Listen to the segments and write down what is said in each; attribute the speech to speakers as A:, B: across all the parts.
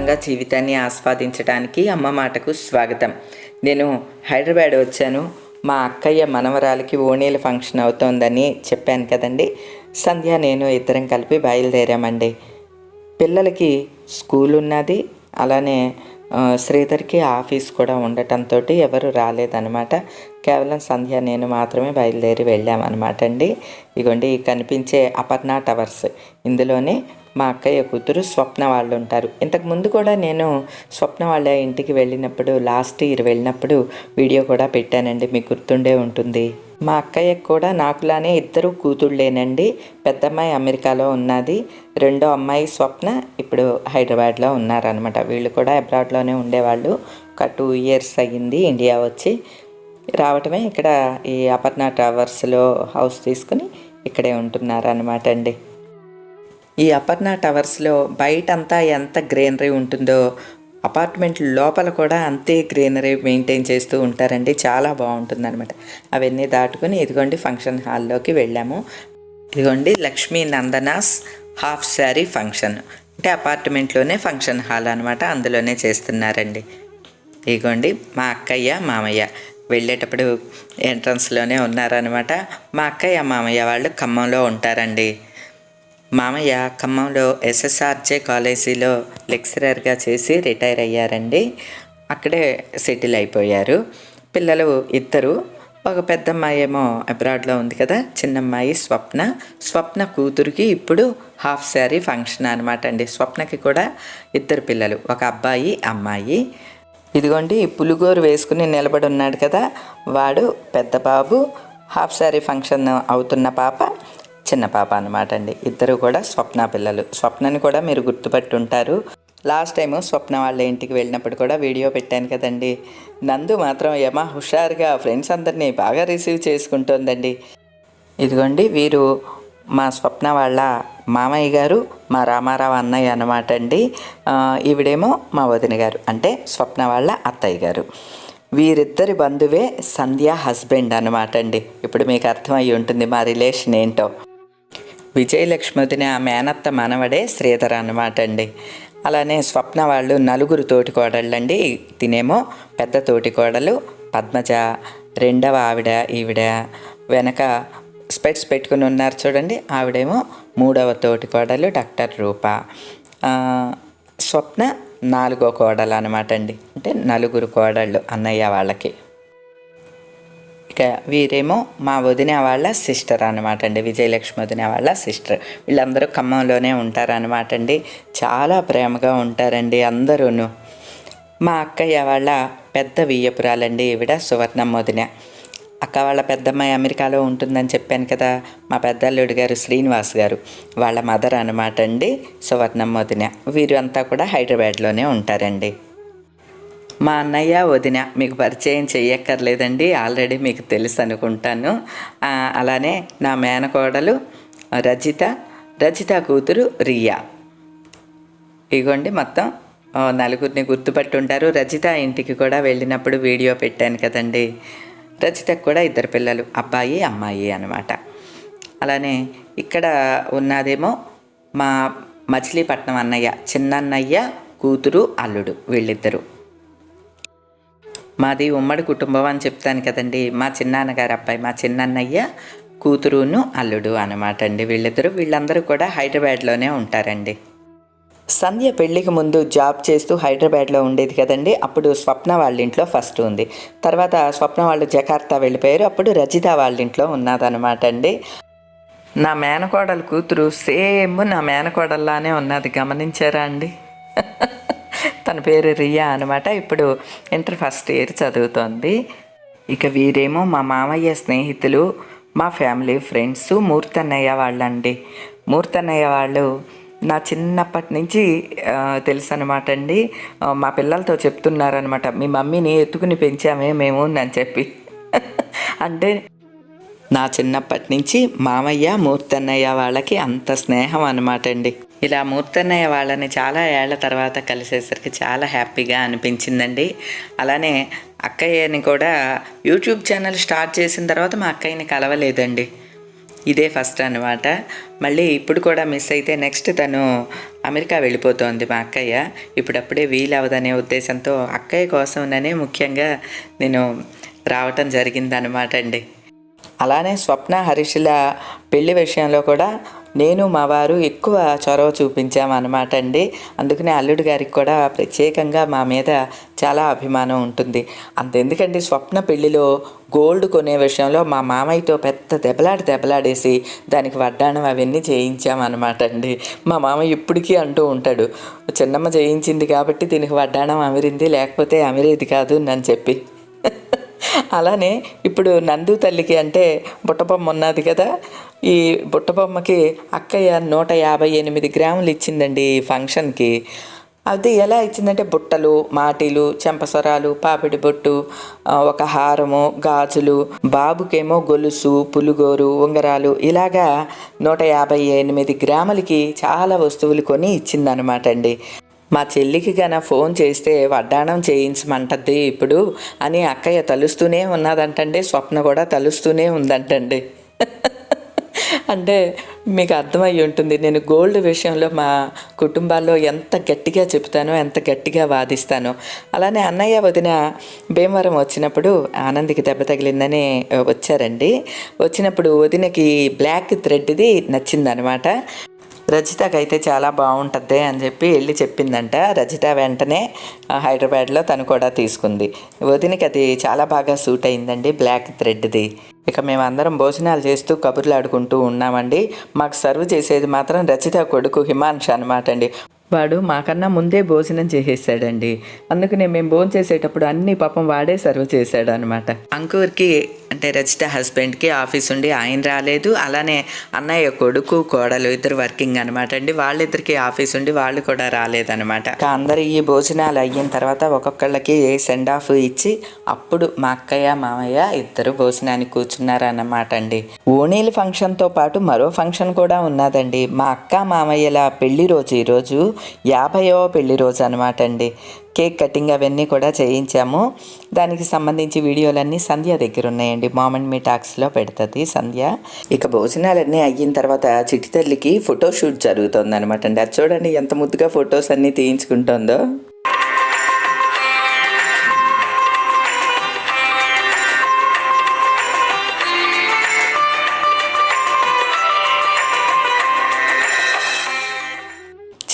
A: ఆనందంగా జీవితాన్ని ఆస్వాదించడానికి అమ్మ మాటకు స్వాగతం. నేను హైదరాబాద్ వచ్చాను. మా అక్కయ్య మనవరాలకి ఓణీల ఫంక్షన్ అవుతోందని చెప్పాను కదండి. సంధ్య నేను ఇద్దరం కలిపి బయలుదేరామండి. పిల్లలకి స్కూల్ ఉన్నది. అలానే శ్రీధర్కి ఆఫీస్ కూడా ఉండటంతో ఎవరు రాలేదనమాట కేవలం సంధ్య నేను మాత్రమే బయలుదేరి వెళ్ళామన్నమాట అండి. ఇగోండి కనిపించే అపర్ణ టవర్స్. ఇందులోనే మా అక్కయ్య కూతురు స్వప్న వాళ్ళు ఉంటారు ఇంతకు ముందు కూడా నేను స్వప్న వాళ్ళ ఇంటికి వెళ్ళినప్పుడు లాస్ట్ ఇయర్ వెళ్ళినప్పుడు వీడియో కూడా పెట్టానండి. మీకు గుర్తుండే ఉంటుంది. మా అక్కయ్యకు కూడా నాకులానే ఇద్దరు కూతుళ్ళేనండి. పెద్దమ్మాయి అమెరికాలో ఉన్నది. రెండో అమ్మాయి స్వప్న ఇప్పుడు హైదరాబాద్లో ఉన్నారనమాట వీళ్ళు కూడా అబ్రాడ్లోనే ఉండేవాళ్ళు. ఒక టూ ఇయర్స్ అయ్యింది ఇండియా వచ్చి. రావటమే ఇక్కడ ఈ అపర్ణ టవర్స్లో హౌస్ తీసుకుని ఇక్కడే ఉంటున్నారనమాట అండి. ఈ అపర్ణ టవర్స్లో బయటంతా ఎంత గ్రీనరీ ఉంటుందో అపార్ట్మెంట్ లోపల కూడా అంతే గ్రీనరీ మెయింటైన్ చేస్తూ ఉంటారండి. చాలా బాగుంటుందన్నమాట. అవన్నీ దాటుకుని ఇదిగోండి ఫంక్షన్ హాల్లోకి వెళ్ళాము. ఇదిగోండి లక్ష్మీ నందనాస్ హాఫ్ శారీ ఫంక్షన్. అంటే అపార్ట్మెంట్లోనే ఫంక్షన్ హాల్ అనమాట అందులోనే చేస్తున్నారండి. ఇదిగోండి మా అక్కయ్య మామయ్య వెళ్ళేటప్పుడు ఎంట్రన్స్లోనే ఉన్నారనమాట మా అక్కయ్య మామయ్య వాళ్ళు ఖమ్మంలో ఉంటారండి. మామయ్య ఖమ్మంలో ఎస్ఎస్ఆర్జే కాలేజీలో లెక్చరర్గా చేసి రిటైర్ అయ్యారండి. అక్కడే సెటిల్ అయిపోయారు. పిల్లలు ఇద్దరు. ఒక పెద్దమ్మాయి ఏమో అబ్రాడ్లో ఉంది కదా. చిన్నమ్మాయి స్వప్న. స్వప్న కూతురికి ఇప్పుడు హాఫ్ శారీ ఫంక్షన్ అనమాట అండి. స్వప్నకి కూడా ఇద్దరు పిల్లలు. ఒక అబ్బాయి అమ్మాయి. ఇదిగోండి పులిగోరు వేసుకుని నిలబడి ఉన్నాడు కదా. వాడు పెద్ద బాబు. హాఫ్ శారీ ఫంక్షన్ అవుతున్న పాప. చిన్న పాప అనమాట అండి. ఇద్దరు కూడా స్వప్న పిల్లలు. స్వప్నని కూడా మీరు గుర్తుపట్టుంటారు. లాస్ట్ టైము స్వప్న వాళ్ళ ఇంటికి వెళ్ళినప్పుడు కూడా వీడియో పెట్టాను కదండి. నందు మాత్రం యమా హుషారుగా ఫ్రెండ్స్ అందరినీ బాగా రిసీవ్ చేసుకుంటోందండి. ఇదిగోండి వీరు మా స్వప్న వాళ్ళ మామయ్య గారు మా రామారావు అన్నయ్య అనమాట అండి. ఈవిడేమో మా వదిన గారు అంటే స్వప్న వాళ్ళ అత్తయ్య గారు. వీరిద్దరి బంధువే సంధ్య హస్బెండ్ అనమాట అండి. ఇప్పుడు మీకు అర్థమయ్యి ఉంటుంది మా రిలేషన్ ఏంటో. విజయలక్ష్మిదిన ఆ మేనత్త మనవడే శ్రీధర్ అనమాట అండి అలానే స్వప్న వాళ్ళు నలుగురు తోటి కోడళ్ళండి తినేమో పెద్ద తోటి కోడలు పద్మజ రెండవ ఆవిడ ఈవిడ. వెనక స్పెట్స్ పెట్టుకుని ఉన్నారు చూడండి. ఆవిడేమో మూడవ తోటి కోడలు డాక్టర్ రూప. స్వప్న నాలుగో కోడలు అనమాట అండి అంటే నలుగురు కోడళ్ళు అన్నయ్య వాళ్ళకి. ఇక వీరేమో మా వదిన వాళ్ళ సిస్టర్ అనమాట అండి. విజయలక్ష్మి వదిన వాళ్ళ సిస్టర్ వీళ్ళందరూ ఖమ్మంలోనే ఉంటారనమాట అండి. చాలా ప్రేమగా ఉంటారండి అందరూను. మా అక్కయ్య వాళ్ళ పెద్ద వియ్యపురాలండి ఈవిడ సువర్ణమ్మ వదిన. అక్క వాళ్ళ పెద్దమ్మాయి అమెరికాలో ఉంటుందని చెప్పాను కదా మా పెద్దల్లుడు గారు శ్రీనివాస్ గారు. వాళ్ళ మదర్ అనమాట అండి సువర్ణమ్మ వదిన. వీరు అంతా కూడా హైదరాబాద్లోనే ఉంటారండి. మా అన్నయ్య వదిన మీకు పరిచయం చెయ్యక్కర్లేదండి. ఆల్రెడీ మీకు తెలుసు అనుకుంటాను. అలానే నా మేనకోడలు రజిత రజిత కూతురు రియా. ఇగోండి మొత్తం నలుగురిని గుర్తుపట్టుంటారు. రజిత ఇంటికి కూడా వెళ్ళినప్పుడు వీడియో పెట్టాను కదండి. రజితకు కూడా ఇద్దరు పిల్లలు అబ్బాయి అమ్మాయి అనమాట అలానే ఇక్కడ ఉన్నదేమో మా మచిలీపట్నం అన్నయ్య చిన్నన్నయ్య కూతురు అల్లుడు వీళ్ళిద్దరూ. మాది ఉమ్మడి కుటుంబం అని చెప్తాను కదండి. మా చిన్నాన్నగారు అబ్బాయి మా చిన్నన్నయ్య కూతురును అల్లుడు అనమాట అండి వీళ్ళిద్దరూ. వీళ్ళందరూ కూడా హైదరాబాద్లోనే ఉంటారండి. సంధ్య పెళ్ళికి ముందు జాబ్ చేస్తూ హైదరాబాద్లో ఉండేది కదండి. అప్పుడు స్వప్న వాళ్ళ ఇంట్లో ఫస్ట్ ఉంది. తర్వాత స్వప్న వాళ్ళు జకార్తా వెళ్ళిపోయారు. అప్పుడు రజిత వాళ్ళ ఇంట్లో ఉన్నదనమాట అండి. నా మేనకోడలు కూతురు సేమ్ నా మేనకోడల్లానే ఉన్నది. గమనించారా అండి? తన పేరు రియా అనమాట ఇప్పుడు ఇంటర్ ఫస్ట్ ఇయర్ చదువుతోంది. ఇక వీరేమో మా మామయ్య స్నేహితులు మా ఫ్యామిలీ ఫ్రెండ్స్ మూర్తన్నయ్య వాళ్ళండి. మూర్తన్నయ్య వాళ్ళు నా చిన్నప్పటి నుంచి తెలుసు అనమాట అండి. మా పిల్లలతో చెప్తున్నారనమాట మీ మమ్మీని ఎత్తుకుని పెంచామే మేము అని చెప్పి. అంటే నా చిన్నప్పటి నుంచి మామయ్య మూర్తన్నయ్య వాళ్ళకి అంత స్నేహం అనమాట అండి. ఇలా మూర్తన్నయ్య వాళ్ళని చాలా ఏళ్ళ తర్వాత కలిసేసరికి చాలా హ్యాపీగా అనిపించిందండి. అలానే అక్కయ్యని కూడా యూట్యూబ్ ఛానల్ స్టార్ట్ చేసిన తర్వాత మా అక్కయ్యని కలవలేదండి. ఇదే ఫస్ట్ అనమాట మళ్ళీ ఇప్పుడు కూడా మిస్ అయితే నెక్స్ట్ తను అమెరికా వెళ్ళిపోతోంది మా అక్కయ్య. ఇప్పుడప్పుడే వీలు అవ్వదనే ఉద్దేశంతో అక్కయ్య కోసంనే ముఖ్యంగా నేను రావటం జరిగిందనమాట అండి. అలానే స్వప్న హరీష్ల పెళ్ళి విషయంలో కూడా నేను మా వారు ఎక్కువ చొరవ చూపించామన్నమాట అండి. అందుకనే అల్లుడు గారికి కూడా ప్రత్యేకంగా మా మీద చాలా అభిమానం ఉంటుంది. అంతెందుకండి స్వప్న పెళ్ళిలో గోల్డ్ కొనే విషయంలో మా మామయ్యతో పెద్ద దెబ్బలాడి దెబ్బలాడేసి దానికి వడ్డాణం అవన్నీ చేయించామన్నమాట అండి. మా మామయ్య ఇప్పటికీ అంటూ ఉంటాడు చిన్నమ్మ చేయించింది కాబట్టి దీనికి వడ్డాణం అమిరింది లేకపోతే అమిరేది కాదు అని చెప్పి. అలానే ఇప్పుడు నందు తల్లికి అంటే బుట్టబొమ్మ ఉన్నది కదా ఈ బుట్టబొమ్మకి అక్కయ్య నూట యాభై ఎనిమిది గ్రాములు ఇచ్చిందండి ఈ ఫంక్షన్కి. అది ఎలా ఇచ్చిందంటే బుట్టలు మాటీలు చెంపసరాలు పాపిడి బొట్టు ఒక హారము గాజులు బాబుకేమో గొలుసు పులుగోరు ఉంగరాలు ఇలాగా నూట యాభై ఎనిమిది గ్రాములకి చాలా వస్తువులు కొని ఇచ్చిందనమాట అండి. మా చెల్లికి గన ఫోన్ చేస్తే వడ్డాణం చేయించమంటద్ది ఇప్పుడు అని అక్కయ్య తలుస్తూనే ఉన్నదంటండి స్వప్న కూడా తలుస్తూనే ఉందంటండి. అంటే మీకు అర్థమయ్యి ఉంటుంది. నేను గోల్డ్ విషయంలో మా కుటుంబాల్లో ఎంత గట్టిగా చెప్తానో ఎంత గట్టిగా వాదిస్తానో. అలానే అన్నయ్య వదిన భీమవరం వచ్చినప్పుడు ఆనందికి దెబ్బ తగిలిందని వచ్చారండి. వచ్చినప్పుడు వదినకి బ్లాక్ థ్రెడ్ది నచ్చిందనమాట. రజితకైతే చాలా బాగుంటుంది అని చెప్పి వెళ్ళి చెప్పిందంట. రజిత వెంటనే హైదరాబాద్లో తను కూడా తీసుకుంది. వదినకి అది చాలా బాగా సూట్ అయిందండి బ్లాక్ థ్రెడ్ది. ఇక మేమందరం భోజనాలు చేస్తూ కబుర్లు ఆడుకుంటూ ఉన్నామండి. మాకు సర్వ్ చేసేది మాత్రం రచిత కొడుకు హిమాన్ష్ అనమాట అండి వాడు మాకన్నా ముందే భోజనం చేసేసాడండి. అందుకనే మేము భోజనం చేసేటప్పుడు అన్ని పాపం వాడే సర్వ్ చేశాడు అనమాట అంకూర్కి అంటే రచిత హస్బెండ్కి ఆఫీస్ ఉండి ఆయన రాలేదు. అలానే అన్నయ్య కొడుకు కోడలు ఇద్దరు వర్కింగ్ అనమాట అండి. వాళ్ళిద్దరికి ఆఫీస్ ఉండి వాళ్ళు కూడా రాలేదనమాట అందరు ఈ భోజనాలు అయిన తర్వాత ఒక్కొక్కళ్ళకి సెండ్ ఆఫ్ ఇచ్చి అప్పుడు మా అక్కయ్య మామయ్య ఇద్దరు భోజనానికి కూర్చున్నారన్నమాట అండి. ఓణీల ఫంక్షన్తో పాటు మరో ఫంక్షన్ కూడా ఉన్నదండి. మా అక్క మామయ్యల పెళ్ళి రోజు ఈరోజు యాభైవ పెళ్ళి రోజు అనమాట అండి. కేక్ కటింగ్ అవన్నీ కూడా చేయించాము. దానికి సంబంధించి వీడియోలన్నీ సంధ్య దగ్గర ఉన్నాయండి. మామన్ మీ టాక్స్లో పెడుతుంది సంధ్య. ఇక భోజనాలన్నీ అయిన తర్వాత చిట్టి తల్లికి ఫోటోషూట్ జరుగుతుంది అనమాట అండి. అది చూడండి ఎంత ముద్దుగా ఫొటోస్ అన్నీ తీయించుకుంటుందో.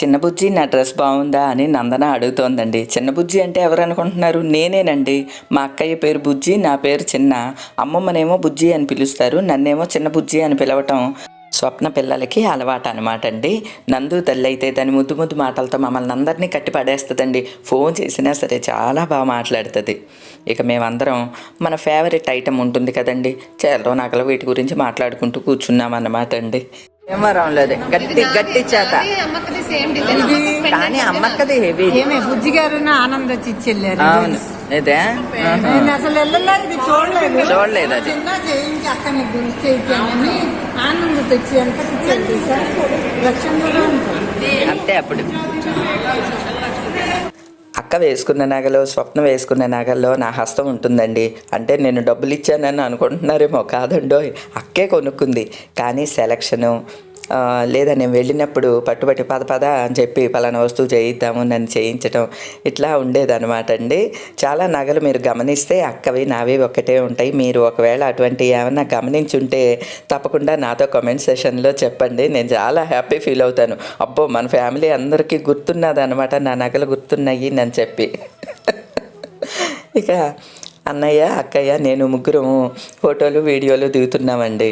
A: చిన్న బుజ్జి నా డ్రెస్ బాగుందా? అని నందన అడుగుతోందండి. చిన్న బుజ్జి అంటే ఎవరనుకుంటున్నారు నేనేనండి. మా అక్కయ్య పేరు బుజ్జి నా పేరు చిన్న. అమ్మమ్మనేమో బుజ్జి అని పిలుస్తారు. నన్నేమో చిన్న బుజ్జి అని పిలవటం స్వప్న పిల్లలకి అలవాటు అనమాట అండి నందు తల్లి అయితే దాని ముద్దు ముద్దు మాటలతో మమ్మల్ని అందరినీ కట్టి పడేస్తుందండి. ఫోన్ చేసినా సరే చాలా బాగా మాట్లాడుతుంది. ఇక మేమందరం మన ఫేవరెట్ ఐటమ్ ఉంటుంది కదండి. చేలో నగలు వీటి గురించి మాట్లాడుకుంటూ కూర్చున్నాం అన్నమాట అండి భీమవరంలోదే గట్టి గట్టి చేత. కానీ అమ్మక్కది హెవీ
B: ఏమే బుజ్జి గారు ఆనంద్ వచ్చి ఇచ్చెళ్ళారు
A: అవును. ఇదే?
B: నేను అసలు వెళ్ళలేదు చూడలేదు.
A: చూడలేదు అది.
B: చిన్న చేయించి అక్కని గురించి చేయించానని ఆనంద్ తెచ్చి ఎంత
A: అంతే అప్పుడు. అక్క వేసుకున్న నగలో స్వప్న వేసుకున్న నగల్లో నా హస్తం ఉంటుందండి. అంటే నేను డబ్బులు ఇచ్చానని అనుకుంటున్నారేమో కాదండో అక్కే కొనుక్కుంది. కానీ సెలక్షను లేదా నేను వెళ్ళినప్పుడు పట్టుబట్టి పద పద అని చెప్పి పలానా వస్తువు చేయిద్దాము నన్ను చేయించడం ఇట్లా ఉండేదన్నమాట అండి. చాలా నగలు మీరు గమనిస్తే అక్కవి నావి ఒకటే ఉంటాయి. మీరు ఒకవేళ అటువంటి ఏమైనా గమనించుంటే తప్పకుండా నాతో కామెంట్ సెషన్లో చెప్పండి. నేను చాలా హ్యాపీ ఫీల్ అవుతాను. అబ్బో మన ఫ్యామిలీ అందరికీ గుర్తున్నది అనమాట నా నగలు గుర్తున్నాయి అని చెప్పి. ఇక అన్నయ్య అక్కయ్య నేను ముగ్గురం ఫోటోలు వీడియోలు దిగుతున్నామండి.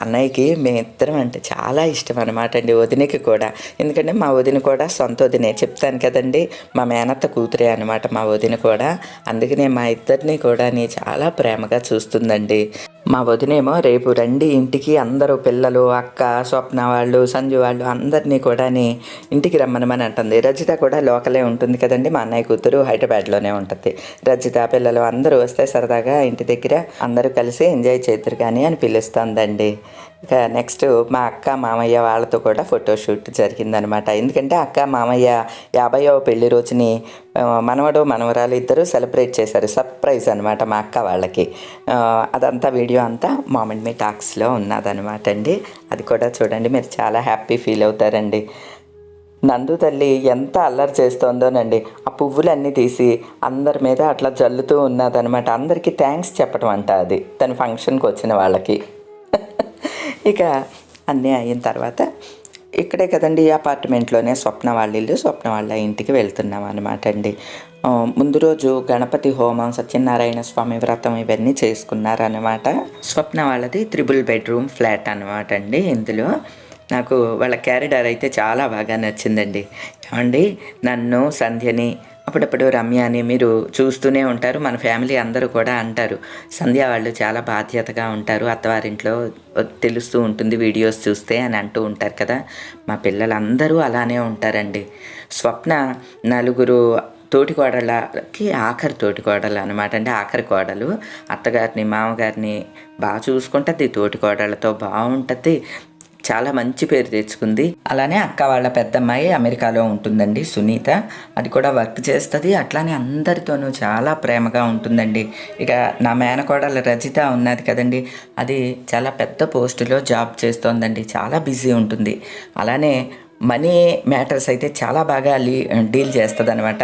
A: అన్నయ్యకి మేమిద్దరం అంటే చాలా ఇష్టం అనమాట అండి వదినకి కూడా. ఎందుకంటే మా వదిన కూడా సొంత వదినే. చెప్తాను కదండి మా మేనత్త కూతురే అనమాట మా వదిన కూడా. అందుకనే మా ఇద్దరిని కూడా నీ చాలా ప్రేమగా చూస్తుందండి. మా వదినేమో రేపు రండి ఇంటికి అందరూ పిల్లలు అక్క స్వప్న వాళ్ళు సంజు వాళ్ళు అందరినీ కూడా ఇంటికి రమ్మనమని అంటుంది. రజిత కూడా లోకలే ఉంటుంది కదండి మా అన్నయ్య కూతురు హైదరాబాద్లోనే ఉంటుంది. రజిత పిల్లలు అందరూ వస్తే సరదాగా ఇంటి దగ్గర అందరూ కలిసి ఎంజాయ్ చేద్దరు కానీ అని పిలుస్తుందండి. ఇక నెక్స్ట్ మా అక్క మామయ్య వాళ్ళతో కూడా ఫోటోషూట్ జరిగిందనమాట ఎందుకంటే అక్క మామయ్య యాభైవ పెళ్ళి రోజుని మనవడు మనవరాలు ఇద్దరు సెలబ్రేట్ చేశారు. సర్ప్రైజ్ అనమాట మా అక్క వాళ్ళకి. అదంతా వీడియో అంతా మామెంట్ మీ టాక్స్లో ఉన్నదనమాట అండి. అది కూడా చూడండి మీరు చాలా హ్యాపీ ఫీల్ అవుతారండి. నందు తల్లి ఎంత అల్లరి చేస్తోందోనండి. ఆ పువ్వులన్నీ తీసి అందరి మీద అట్లా జల్లుతూ ఉన్నదనమాట అందరికీ థ్యాంక్స్ చెప్పడం అంట అది. తన ఫంక్షన్కి వచ్చిన వాళ్ళకి. ఇక అన్నీ అయిన తర్వాత ఇక్కడే కదండి అపార్ట్మెంట్లోనే స్వప్న వాళ్ళ ఇల్లు స్వప్న వాళ్ళ ఇంటికి వెళ్తున్నాం అనమాట అండి. ముందు రోజు గణపతి హోమం సత్యనారాయణ స్వామి వ్రతం ఇవన్నీ చేసుకున్నారనమాట స్వప్న వాళ్ళది త్రిబుల్ బెడ్రూమ్ ఫ్లాట్ అనమాట అండి ఇందులో. నాకు వాళ్ళ క్యారిడార్ అయితే చాలా బాగా నచ్చిందండి. ఏమండి? నన్ను సంధ్యని అప్పుడప్పుడు రమ్యని మీరు చూస్తూనే ఉంటారు. మన ఫ్యామిలీ అందరూ కూడా అంటారు. సంధ్య వాళ్ళు చాలా బాధ్యతగా ఉంటారు. అత్తవారింట్లో తెలుస్తూ ఉంటుంది వీడియోస్ చూస్తే అని అంటూ ఉంటారు కదా. మా పిల్లలందరూ అలానే ఉంటారండి. స్వప్న నలుగురు తోటికోడలకి ఆఖరి తోటి కోడలు అనమాట అంటే ఆఖరి కోడలు. అత్తగారిని మామగారిని బాగా చూసుకుంటుంది. తోటి బాగుంటుంది. చాలా మంచి పేరు తెచ్చుకుంది. అలానే అక్క వాళ్ళ పెద్దమ్మాయి అమెరికాలో ఉంటుందండి సునీత. అది కూడా వర్క్ చేస్తుంది. అట్లానే అందరితోనూ చాలా ప్రేమగా ఉంటుందండి. ఇక నా మేనకోడలు రజిత ఉన్నది కదండి అది చాలా పెద్ద పోస్టులో జాబ్ చేస్తోందండి. చాలా బిజీ ఉంటుంది. అలానే మనీ మ్యాటర్స్ అయితే చాలా బాగా లీ డీల్ చేస్తుంది అనమాట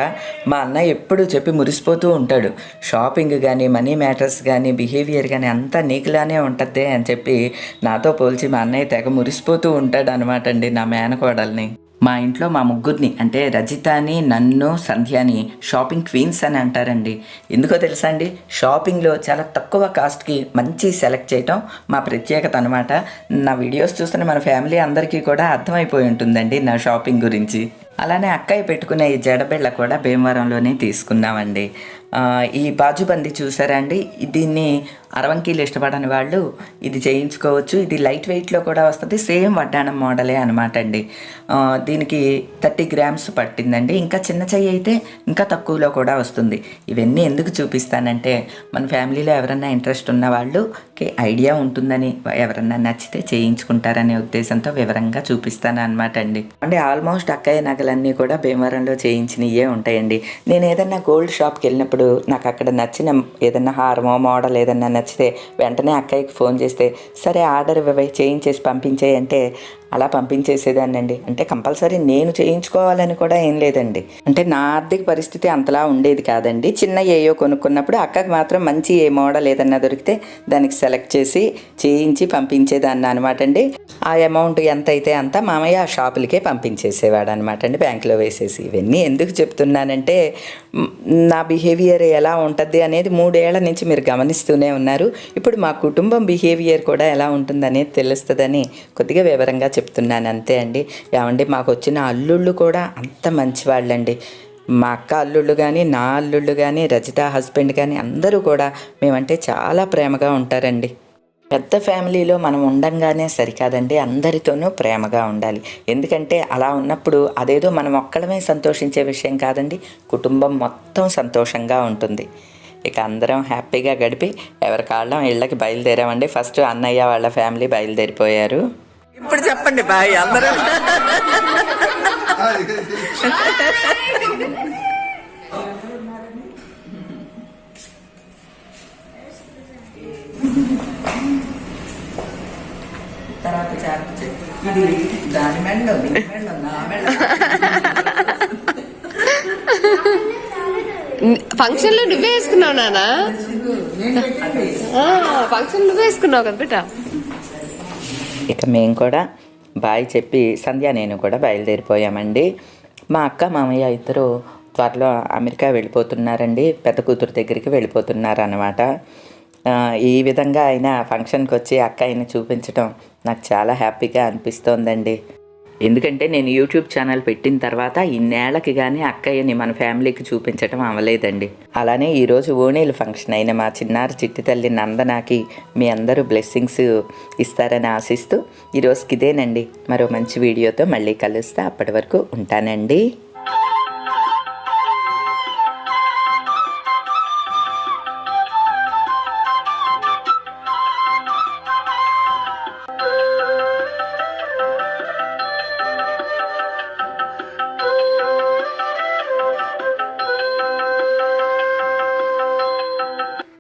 A: మా అన్నయ్య ఎప్పుడు చెప్పి మురిసిపోతూ ఉంటాడు. షాపింగ్ కానీ మనీ మ్యాటర్స్ కానీ బిహేవియర్ కానీ అంతా నీకులానే ఉంటుంది అని చెప్పి నాతో పోల్చి మా అన్నయ్య తెగ మురిసిపోతూ ఉంటాడు అనమాట అండి నా మేనకోడల్ని. మా ఇంట్లో మా ముగ్గురిని అంటే రజితని నన్ను సంధ్యాని షాపింగ్ క్వీన్స్ అని అంటారండి. ఎందుకో తెలుసా అండి? షాపింగ్లో చాలా తక్కువ కాస్ట్కి మంచి సెలెక్ట్ చేయటం మా ప్రత్యేకత అనమాట నా వీడియోస్ చూస్తున్న మన ఫ్యామిలీ అందరికీ కూడా అర్థమైపోయి ఉంటుందండి నా షాపింగ్ గురించి. అలానే అక్కయ్య పెట్టుకునే ఈ జడబెళ్ళ కూడా భీమవరంలోనే తీసుకున్నామండి. ఈ బాజుబంది చూసారండి? దీన్ని అరవంకీలు ఇష్టపడని వాళ్ళు ఇది చేయించుకోవచ్చు. ఇది లైట్ వెయిట్లో కూడా వస్తుంది. సేమ్ వడ్డాణం మోడలే అనమాట అండి. దీనికి థర్టీ గ్రామ్స్ పట్టిందండి. ఇంకా చిన్న చెయ్యి అయితే ఇంకా తక్కువలో కూడా వస్తుంది. ఇవన్నీ ఎందుకు చూపిస్తానంటే మన ఫ్యామిలీలో ఎవరన్నా ఇంట్రెస్ట్ ఉన్న వాళ్ళకి ఐడియా ఉంటుందని ఎవరన్నా నచ్చితే చేయించుకుంటారనే ఉద్దేశంతో వివరంగా చూపిస్తాను అనమాట అండి. అంటే ఆల్మోస్ట్ అక్కయ్య నగలన్నీ కూడా భీమవరంలో చేయించినవే ఉంటాయండి. నేను ఏదన్నా గోల్డ్ షాప్కి వెళ్ళినప్పుడు నాకు అక్కడ నచ్చిన ఏదన్నా హారమో మోడల్ ఏదన్నా నచ్చితే వెంటనే అక్కయ్యకి ఫోన్ చేస్తే సరే ఆర్డర్ చేయించేసి పంపించేయంటే అలా పంపించేసేదాన్నండి. అంటే కంపల్సరీ నేను చేయించుకోవాలని కూడా ఏం లేదండి. అంటే నా ఆర్థిక పరిస్థితి అంతలా ఉండేది కాదండి. చిన్న ఏయో కొనుక్కున్నప్పుడు అక్కకి మాత్రం మంచి ఏ మోడల్ ఏదన్నా దొరికితే దానికి సెలెక్ట్ చేసి చేయించి పంపించేదాన్ని అనమాట అండి ఆ అమౌంట్ ఎంత అయితే అంత మామయ్య ఆ షాపులకే పంపించేసేవాడు అనమాట అండి బ్యాంకులో వేసేసి ఇవన్నీ ఎందుకు చెప్తున్నానంటే నా బిహేవియర్ ఎలా ఉంటుంది అనేది మూడేళ్ళ నుంచి మీరు గమనిస్తూనే ఉన్నారు. ఇప్పుడు మా కుటుంబం బిహేవియర్ కూడా ఎలా ఉంటుందనేది తెలుస్తుందని కొద్దిగా వివరంగా చెప్తున్నాను అంతే అండి. ఏమండి మాకు వచ్చిన అల్లుళ్ళు కూడా అంత మంచివాళ్ళండి. మా అక్క అల్లుళ్ళు కానీ నా అల్లుళ్ళు కానీ రజిత హస్బెండ్ కానీ అందరూ కూడా మేమంటే చాలా ప్రేమగా ఉంటారండి. పెద్ద ఫ్యామిలీలో మనం ఉండంగానే సరికాదండి. అందరితోనూ ప్రేమగా ఉండాలి. ఎందుకంటే అలా ఉన్నప్పుడు అదేదో మనం ఒక్కడమే సంతోషించే విషయం కాదండి. కుటుంబం మొత్తం సంతోషంగా ఉంటుంది. ఇక అందరం హ్యాపీగా గడిపి ఎవరి కాళ్ళం ఇళ్ళకి బయలుదేరామండి. ఫస్ట్ అన్నయ్య వాళ్ళ ఫ్యామిలీ బయలుదేరిపోయారు. ఇప్పుడు చెప్పండి బాయ్ అందరూ. తర్వాత చార్ట్ ఇది దాని మెండం నా మెండం
C: ఫంక్షన్లో నువ్వే వేసుకున్నావు నానా? ఫంక్షన్ నువ్వే వేసుకున్నావు కదా బిడ్డ?
A: ఇక మేము కూడా బాయ్ చెప్పి సంధ్య నేను కూడా బయలుదేరిపోయామండి. మా అక్క మామయ్య ఇద్దరు త్వరలో అమెరికా వెళ్ళిపోతున్నారండి. పెద్ద కూతురు దగ్గరికి వెళ్ళిపోతున్నారు అనమాట ఈ విధంగా ఆయన ఫంక్షన్కి వచ్చి అక్క ఆయన చూపించడం నాకు చాలా హ్యాపీగా అనిపిస్తోందండి. ఎందుకంటే నేను యూట్యూబ్ ఛానల్ పెట్టిన తర్వాత ఇన్నేళ్ళకి కానీ అక్కయ్యని మన ఫ్యామిలీకి చూపించడం అవ్వలేదండి. అలానే ఈరోజు ఓణీలు ఫంక్షన్ అయిన మా చిన్నారి చిట్టి తల్లి నందనాకి మీ అందరూ బ్లెస్సింగ్స్ ఇస్తారని ఆశిస్తూ ఈరోజుకి ఇదేనండి. మరో మంచి వీడియోతో మళ్ళీ కలుస్తా. అప్పటి వరకు ఉంటానండి.